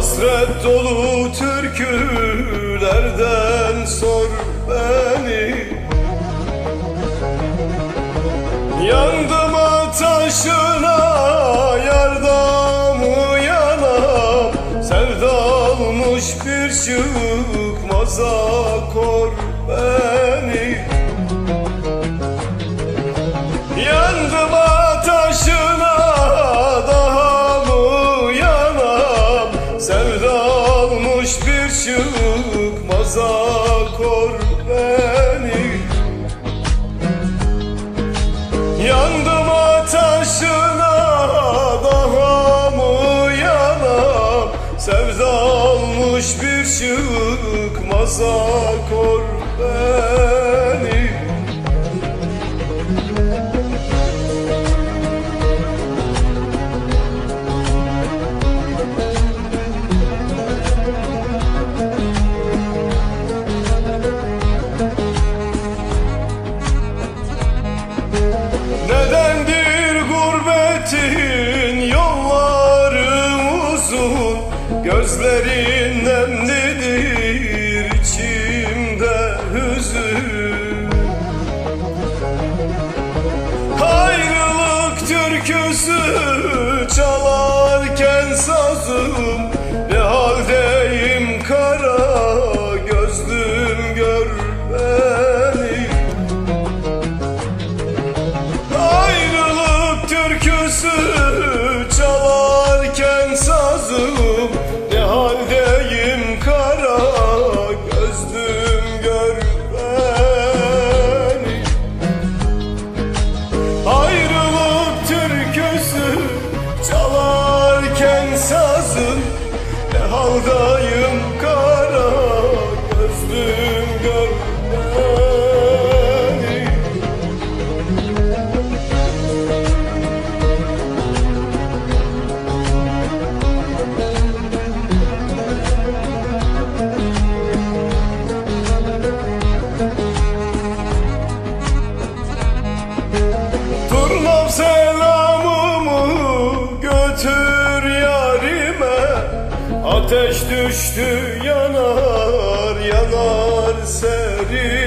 Hasret dolu türkülerden sor beni. Yandım ateşine yardımı yanam Sevdalmış bir çıkmaza kor beni. Yandım Sevdalmış bir çıkmaza kor beni. Yandım ateşine daha mı yanam Sevdalmış bir çıkmaza kor beni Gözlerin nemlidir içimde hüzün. Ayrılık türküsü çalarken Ateş düştü yanar yanar serin.